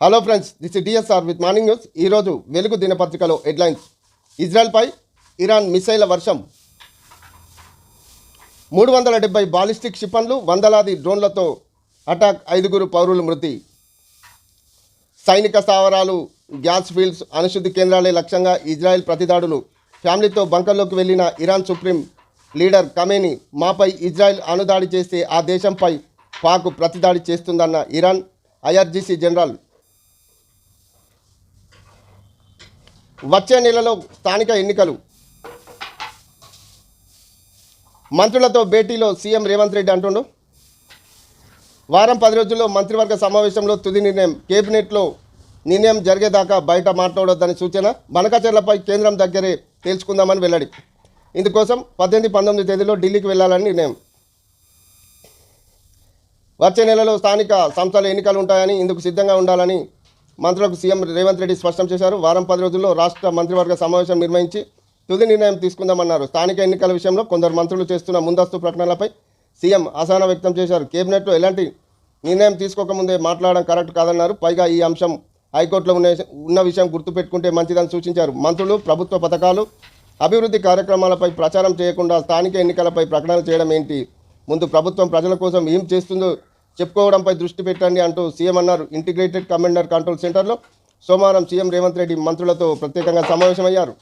Hello friends this DSR with morning news ఈరోజు వెలుగు దినపత్రికలో హెడ్లైన్స్. ఇజ్రాయెల్పై ఇరాన్ మిసైల వర్షం. మూడు వందల డెబ్బై బాలిస్టిక్ క్షిపణులు వందలాది డ్రోన్లతో అటాక్ ఐదుగురు పౌరులు మృతి. సైనిక స్థావరాలు గ్యాస్ ఫీల్డ్స్ అణుశుద్ధి కేంద్రాలే లక్ష్యంగా ఇజ్రాయెల్ ప్రతిదాడులు. ఫ్యామిలీతో బంకర్లోకి వెళ్ళిన ఇరాన్ సుప్రీం లీడర్ కమేని మాపై ఇజ్రాయెల్ అణుదాడి చేస్తే ఆ దేశంపై పాక్ ప్రతిదాడి చేస్తుందన్న ఇరాన్ ఐఆర్జీసీ జనరల్ వచ్చే నెలలో స్థానిక ఎన్నికలు. మంత్రులతో భేటీలో సీఎం రేవంత్ రెడ్డి అంటుండు. వారం పది రోజుల్లో మంత్రివర్గ సమావేశంలో తుది నిర్ణయం కేబినెట్లో నిర్ణయం జరిగేదాకా బయట మాట్లాడొద్దని సూచన. బనకచర్లపై కేంద్రం దగ్గరే తేల్చుకుందామని వెల్లడి. ఇందుకోసం పద్దెనిమిది పంతొమ్మిది తేదీలో ఢిల్లీకి వెళ్ళాలని నిర్ణయం. వచ్చే నెలలో స్థానిక సంస్థల ఎన్నికలు ఉంటాయని ఇందుకు సిద్ధంగా ఉండాలని మంత్రులకు సీఎం రేవంత్ రెడ్డి స్పష్టం చేశారు. వారం పది రోజుల్లో రాష్ట్ర మంత్రివర్గ సమావేశం నిర్వహించి తుది నిర్ణయం తీసుకుందామన్నారు. స్థానిక ఎన్నికల విషయంలో కొందరు మంత్రులు చేస్తున్న ముందస్తు ప్రకటనలపై సీఎం అసహనం వ్యక్తం చేశారు. కేబినెట్లో ఎలాంటి నిర్ణయం తీసుకోకముందే మాట్లాడడం కరెక్ట్ కాదన్నారు. పైగా ఈ అంశం హైకోర్టులో ఉన్న ఉన్న విషయం గుర్తుపెట్టుకుంటే మంచిదని సూచించారు. మంత్రులు ప్రభుత్వ పథకాలు అభివృద్ధి కార్యక్రమాలపై ప్రచారం చేయకుండా స్థానిక ఎన్నికలపై ప్రకటనలు చేయడం ఏంటి? ముందు ప్రభుత్వం ప్రజల కోసం ఏం చేస్తుందో చెప్పుకోవడంపై దృష్టి పెట్టండి అంటూ సీఎం అన్నారు. ఇంటిగ్రేటెడ్ కమాండర్ కంట్రోల్ సెంటర్లో సోమవారం సీఎం రేవంత్ రెడ్డి మంత్రులతో ప్రత్యేకంగా సమావేశమయ్యారు.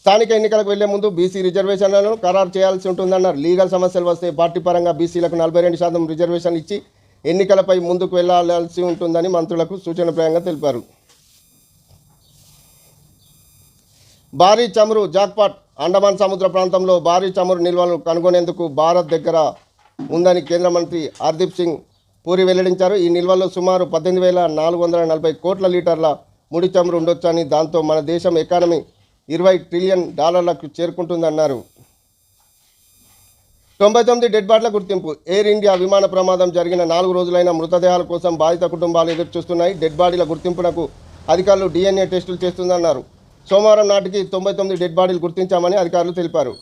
స్థానిక ఎన్నికలకు వెళ్ళే ముందు బీసీ రిజర్వేషన్లను ఖరారు చేయాల్సి ఉంటుందన్నారు. లీగల్ సమస్యలు వస్తే పార్టీ పరంగా బీసీలకు నలభై రెండు శాతం రిజర్వేషన్ ఇచ్చి ఎన్నికలపై ముందుకు వెళ్ళాల్సి ఉంటుందని మంత్రులకు సూచనప్రాయంగా తెలిపారు. భారీ చమురు జాక్పాట్ అండమాన్ సముద్ర ప్రాంతంలో భారీ చమురు నిల్వలు కనుగొనేందుకు భారత్ దగ్గర ఉందని కేంద్ర మంత్రి హర్దీప్ సింగ్ పూరి వెల్లడించారు. ఈ నిల్వల్లో సుమారు పద్దెనిమిది వేల నాలుగు వందల నలభై కోట్ల లీటర్ల ముడి చమురు ఉండొచ్చని దాంతో మన దేశం ఎకానమీ ఇరవై ట్రిలియన్ డాలర్లకు చేరుకుంటుందన్నారు. తొంభై తొమ్మిది డెడ్ బాట్ల గుర్తింపు. ఎయిర్ ఇండియా విమాన ప్రమాదం జరిగిన నాలుగు రోజులైన మృతదేహాల కోసం బాధిత కుటుంబాలు ఎదురు చూస్తున్నాయి డెడ్ బాడీల గుర్తింపునకు అధికారులు డిఎన్ఏ టెస్టులు చేస్తుందన్నారు. సోమవారం నాటికి తొంభై తొమ్మిది డెడ్ బాడీలు గుర్తించామని అధికారులు తెలిపారు.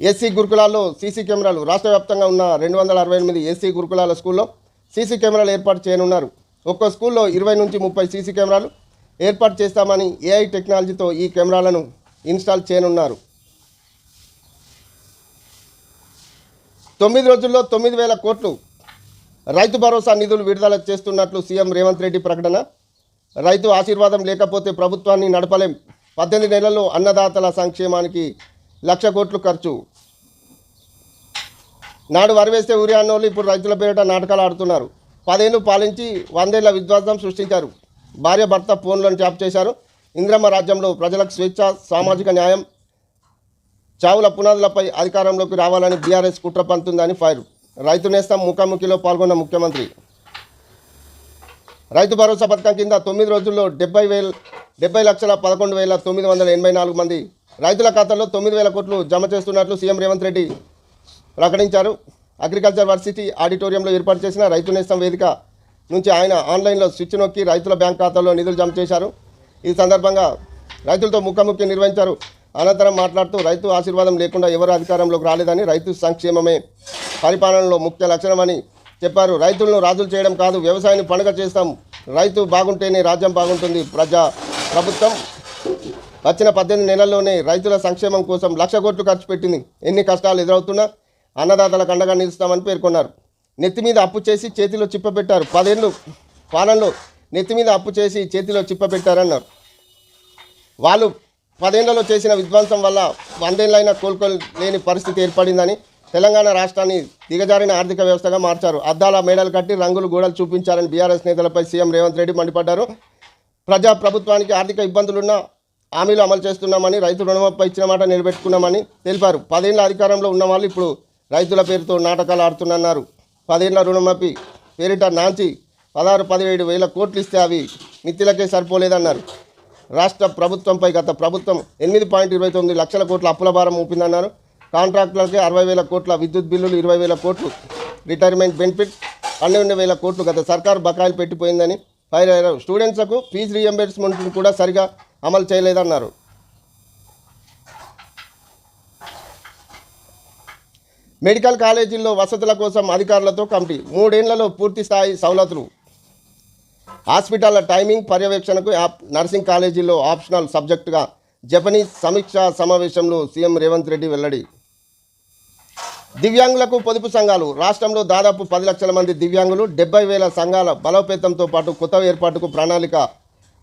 ఎస్సీ గురుకులాల్లో సీసీ కెమెరాలు రాష్ట్ర వ్యాప్తంగా ఉన్న రెండు వందల అరవై ఎనిమిది ఎస్సీ గురుకులాల స్కూల్లో సీసీ కెమెరాలు ఏర్పాటు చేయనున్నారు. ఒక్కో స్కూల్లో ఇరవై నుంచి ముప్పై సీసీ కెమెరాలు ఏర్పాటు చేస్తామని ఏఐ టెక్నాలజీతో ఈ కెమెరాలను ఇన్స్టాల్ చేయనున్నారు. తొమ్మిది రోజుల్లో తొమ్మిది వేల కోట్లు రైతు భరోసా నిధులు విడుదల చేస్తున్నట్లు సీఎం రేవంత్ రెడ్డి ప్రకటన. రైతు ఆశీర్వాదం లేకపోతే ప్రభుత్వాన్ని నడపలేం. పద్దెనిమిది నెలల్లో అన్నదాతల సంక్షేమానికి లక్ష కోట్లు ఖర్చు. నాడు వరివేస్తే ఊరి అన్నోళ్ళు ఇప్పుడు రైతుల పేరిట నాటకాలు ఆడుతున్నారు. పదేళ్ళు పాలించి వందేళ్ళ విధ్వంసం సృష్టించారు. భార్య భర్త ఫోన్లను ట్యాప్ చేశారు. ఇంద్రమ్మ రాజ్యంలో ప్రజలకు స్వేచ్ఛ సామాజిక న్యాయం చావుల పునాదులపై అధికారంలోకి రావాలని బీఆర్ఎస్ కుట్ర పంతుందని ఫైర్. రైతు నేస్తం ముఖాముఖిలో పాల్గొన్న ముఖ్యమంత్రి. రైతు భరోసా పథకం కింద తొమ్మిది రోజుల్లో డెబ్బై వేల డెబ్బై లక్షల పదకొండు వేల తొమ్మిది వందల ఎనభై నాలుగు మంది రైతుల ఖాతాలో తొమ్మిది వేల కోట్లు జమ చేస్తున్నట్లు సీఎం రేవంత్ రెడ్డి ప్రకటించారు. అగ్రికల్చర్ వర్సిటీ ఆడిటోరియంలో ఏర్పాటు చేసిన రైతు నేస్తం వేదిక నుంచి ఆయన ఆన్లైన్లో స్విచ్ నొక్కి రైతుల బ్యాంక్ ఖాతాల్లో నిధులు జమ చేశారు. ఈ సందర్భంగా రైతులతో ముఖాముఖి నిర్వహించారు. అనంతరం మాట్లాడుతూ రైతు ఆశీర్వాదం లేకుండా ఎవరు అధికారంలోకి రాలేదని రైతు సంక్షేమమే పరిపాలనలో ముఖ్య లక్షణమని చెప్పారు. రైతులను రాజులు చేయడం కాదు వ్యవసాయాన్ని పండుగ చేస్తాం. రైతు బాగుంటేనే రాజ్యం బాగుంటుంది. ప్రజా ప్రభుత్వం వచ్చిన పద్దెనిమిది నెలల్లోనే రైతుల సంక్షేమం కోసం లక్ష కోట్లు ఖర్చు పెట్టింది. ఎన్ని కష్టాలు ఎదురవుతున్నా అన్నదాతలకు అండగా నిలుస్తామని పేర్కొన్నారు. నెత్తి మీద అప్పు చేసి చేతిలో చిప్పపెట్టారు పదేళ్ళు పాలనలో నెత్తి మీద అప్పు చేసి చేతిలో చిప్పపెట్టారన్నారు వాళ్ళు పదేళ్ళలో చేసిన విధ్వంసం వల్ల వందేళ్ళైనా కోలుకోలేని పరిస్థితి ఏర్పడిందని తెలంగాణ రాష్ట్రాన్ని దిగజారిన ఆర్థిక వ్యవస్థగా మార్చారు. అద్దాల మేడలు కట్టి రంగులు గోడలు చూపించారని బీఆర్ఎస్ నేతలపై సీఎం రేవంత్ రెడ్డి మండిపడ్డారు. ప్రజా ప్రభుత్వానికి ఆర్థిక ఇబ్బందులున్నా హామీలు అమలు చేస్తున్నామని రైతు రుణమాపై ఇచ్చిన మాట నిలబెట్టుకున్నామని తెలిపారు. పదేళ్ళ అధికారంలో ఉన్న వాళ్ళు ఇప్పుడు రైతుల పేరుతో నాటకాలు ఆడుతున్నారు పదేళ్ళ రుణమాఫీ పేరిట నాంచి పదహారు పదిహేడు వేల కోట్లు ఇస్తే అవి మిత్తిలకే సరిపోలేదన్నారు. రాష్ట్ర ప్రభుత్వంపై గత ప్రభుత్వం ఎనిమిది పాయింట్ ఇరవై తొమ్మిది లక్షల కోట్ల అప్పుల భారం ఊపిందన్నారు కాంట్రాక్టులకే అరవై వేల కోట్ల విద్యుత్ బిల్లులు ఇరవై వేల కోట్లు రిటైర్మెంట్ బెనిఫిట్ పన్నెండు వేల కోట్లు గత సర్కారు బకాయిలు పెట్టిపోయిందని ఫైర్ అయ్యారు. ఫీజు రీఎంబర్స్మెంట్ కూడా సరిగా అమలు చేయలేదన్నారు. మెడికల్ కాలేజీల్లో వసతుల కోసం అధికారులతో కమిటీ. మూడేళ్ళలో పూర్తి స్థాయి సవలతులు. హాస్పిటల్ల టైమింగ్ పర్యవేక్షణకు నర్సింగ్ కాలేజీలో ఆప్షనల్ సబ్జెక్టుగా జపనీస్ సమీక్షా సమావేశంలో సీఎం రేవంత్ రెడ్డి వెల్లడి. దివ్యాంగులకు పొదుపు సంఘాలు. రాష్ట్రంలో దాదాపు పది లక్షల మంది దివ్యాంగులు డెబ్బై వేల సంఘాల బలోపేతంతో పాటు కొత్త ఏర్పాటుకు ప్రణాళిక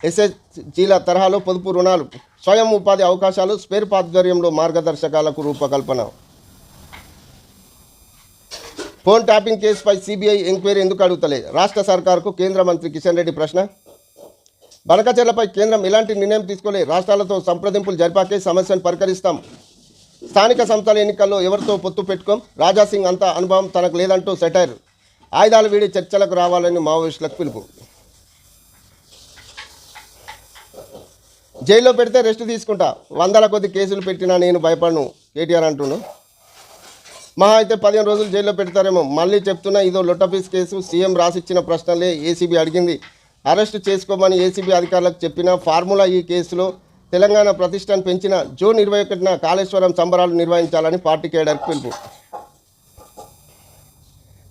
ఎస్ఎస్జీల తరహాలో పొదుపు రుణాలు స్వయం ఉపాధి అవకాశాలు స్పేర్ ఆధ్వర్యంలో మార్గదర్శకాలకు రూపకల్పన. ఫోన్ ట్యాపింగ్ కేసుపై సిబిఐ ఎంక్వైరీ ఎందుకు అడుగుతలే రాష్ట్ర సర్కార్కు కేంద్ర మంత్రి కిషన్ రెడ్డి ప్రశ్న. బనకచర్లపై కేంద్రం ఎలాంటి నిర్ణయం తీసుకోలే రాష్ట్రాలతో సంప్రదింపులు జరిపాకే సమస్యను పరికరిస్తాం. స్థానిక సంస్థల ఎన్నికల్లో ఎవరితో పొత్తు పెట్టుకోం? రాజాసింగ్ అంత అనుభవం తనకు లేదంటూ సెటైర్. ఆయుధాలు వీడి చర్చలకు రావాలని మావోయిస్టులకు పిలుపు. జైల్లో పెడితే రెస్ట్ తీసుకుంటా. వందల కొద్ది కేసులు పెట్టినా నేను భయపడను. కేటీఆర్ అంటుండు. మహా అయితే పదిహేను రోజులు జైల్లో పెడతారేమో. మళ్ళీ చెప్తున్నా ఇదో లొట్టపీస్ కేసు సీఎం రాసిచ్చిన ప్రశ్నలే ఏసీబీ అడిగింది. అరెస్ట్ చేసుకోమని ఏసీబీ అధికారులకు చెప్పిన ఫార్ములా ఈ కేసులో తెలంగాణ ప్రతిష్టను పెంచిన జూన్ ఇరవై ఒకటిన కాళేశ్వరం సంబరాలు నిర్వహించాలని పార్టీ కేడర్కి పిలుపు.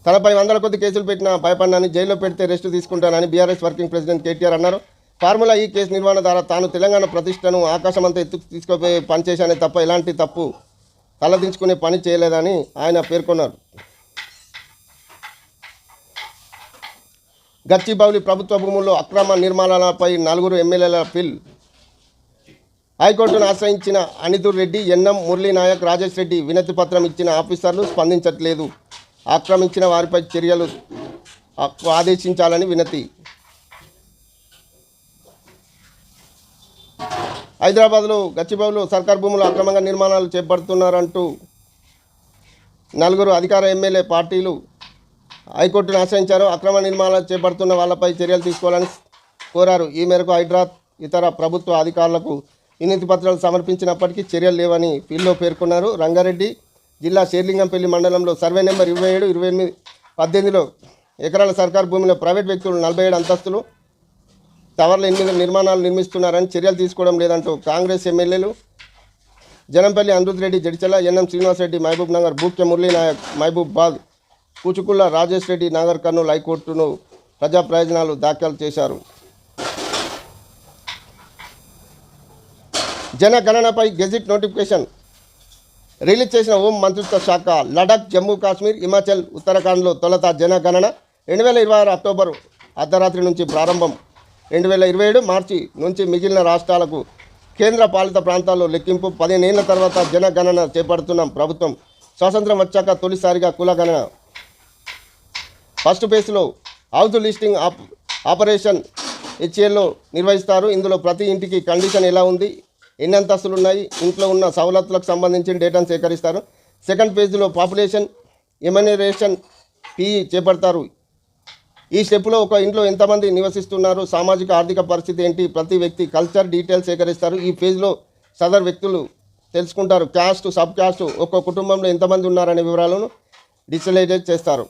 తనపై వందల కొద్ది కేసులు పెట్టిన భయపడినాని జైల్లో పెడితే రెస్ట్ తీసుకుంటానని బీఆర్ఎస్ వర్కింగ్ ప్రెసిడెంట్ కేటీఆర్ అన్నారు. ఫార్ములా ఈ కేసు నిర్వహణ ద్వారా తాను తెలంగాణ ప్రతిష్టను ఆకాశమంతా ఎత్తుకు తీసుకుపోయి పనిచేశానే తప్ప ఎలాంటి తప్పు తలదించుకునే పని చేయలేదని ఆయన పేర్కొన్నారు. గచ్చిబౌలి ప్రభుత్వ భూముల్లో అక్రమ నిర్మాణాలపై నలుగురు ఎమ్మెల్యేల పిల్ హైకోర్టును ఆశ్రయించిన అనిదుర్ రెడ్డి ఎన్ఎం మురళీనాయక్ రాజేష్ రెడ్డి వినతి పత్రం ఇచ్చిన ఆఫీసర్లు స్పందించట్లేదు. ఆక్రమించిన వారిపై చర్యలు ఆదేశించాలని వినతి హైదరాబాద్లో గచ్చిబౌలిలో సర్కార్ భూములు అక్రమంగా నిర్మాణాలు చేపడుతున్నారంటూ నలుగురు అధికార ఎమ్మెల్యే పార్టీలు హైకోర్టును ఆశ్రయించారు. అక్రమ నిర్మాణాలు చేపడుతున్న వాళ్ళపై చర్యలు తీసుకోవాలని కోరారు. ఈ మేరకు హైదరాబాద్ ఇతర ప్రభుత్వ అధికారులకు వినతి పత్రాలు సమర్పించినప్పటికీ చర్యలు లేవని ఫీల్డ్లో పేర్కొన్నారు. రంగారెడ్డి జిల్లా షేర్లింగంపల్లి మండలంలో సర్వే నెంబర్ ఇరవై ఏడు ఇరవై ఎనిమిది పద్దెనిమిదిలో ఎకరాల సర్కార్ భూమిలో ప్రైవేట్ వ్యక్తులు నలభై ఏడు అంతస్తులు టవర్ల నిర్మాణాలు నిర్మిస్తున్నారని చర్యలు తీసుకోవడం లేదంటూ కాంగ్రెస్ ఎమ్మెల్యేలు Janampally Anirudh Reddy Jadichala NM Srinivasa Reddy Mahabub Nagar Bhukya Murali Naik Mahabubabad Kuchukulla Rajesh Reddy Nagarkurnool హైకోర్టును ప్రజా ప్రయోజనాలు దాఖలు చేశారు. జనగణనపై గెజిట్ నోటిఫికేషన్. రిలీజ్ చేసిన హోం మంత్రిత్వ శాఖ లడాక్ జమ్మూ కాశ్మీర్ హిమాచల్ ఉత్తరాఖండ్లో తొలత జనగణన. రెండు వేల ఇరవై ఆరు అక్టోబర్ అర్ధరాత్రి నుంచి ప్రారంభం. రెండు వేల ఇరవై ఏడు మార్చి నుంచి మిగిలిన రాష్ట్రాలకు కేంద్ర పాలిత ప్రాంతాల్లో లెక్కింపు పదిహేనేళ్ళ తర్వాత జనగణన చేపడుతున్న ప్రభుత్వం స్వాతంత్రం వచ్చాక తొలిసారిగా కులగణన. ఫస్ట్ ఫేజ్లో హౌస్ లిస్టింగ్ ఆప్ ఆపరేషన్ హెచ్ఏలో నిర్వహిస్తారు. ఇందులో ప్రతి ఇంటికి కండిషన్ ఎలా ఉంది ఎన్ని అంతస్తులు ఉన్నాయి ఇంట్లో ఉన్న సవలతులకు సంబంధించిన డేటాను సేకరిస్తారు. సెకండ్ ఫేజ్లో పాపులేషన్ ఎమనరేషన్ పీఈ చేపడతారు. ఈ స్టెప్లో ఒక ఇంట్లో ఎంతమంది నివసిస్తున్నారు? సామాజిక ఆర్థిక పరిస్థితి ఏంటి? ప్రతి వ్యక్తి కల్చర్ డీటెయిల్స్ సేకరిస్తారు. ఈ ఫేజ్లో సదర్ వ్యక్తులు తెలుసుకుంటారు. క్యాస్ట్ సబ్ క్యాస్ట్ ఒక్కో కుటుంబంలో ఎంతమంది ఉన్నారనే వివరాలను డిజిటలైజ్ చేస్తారు.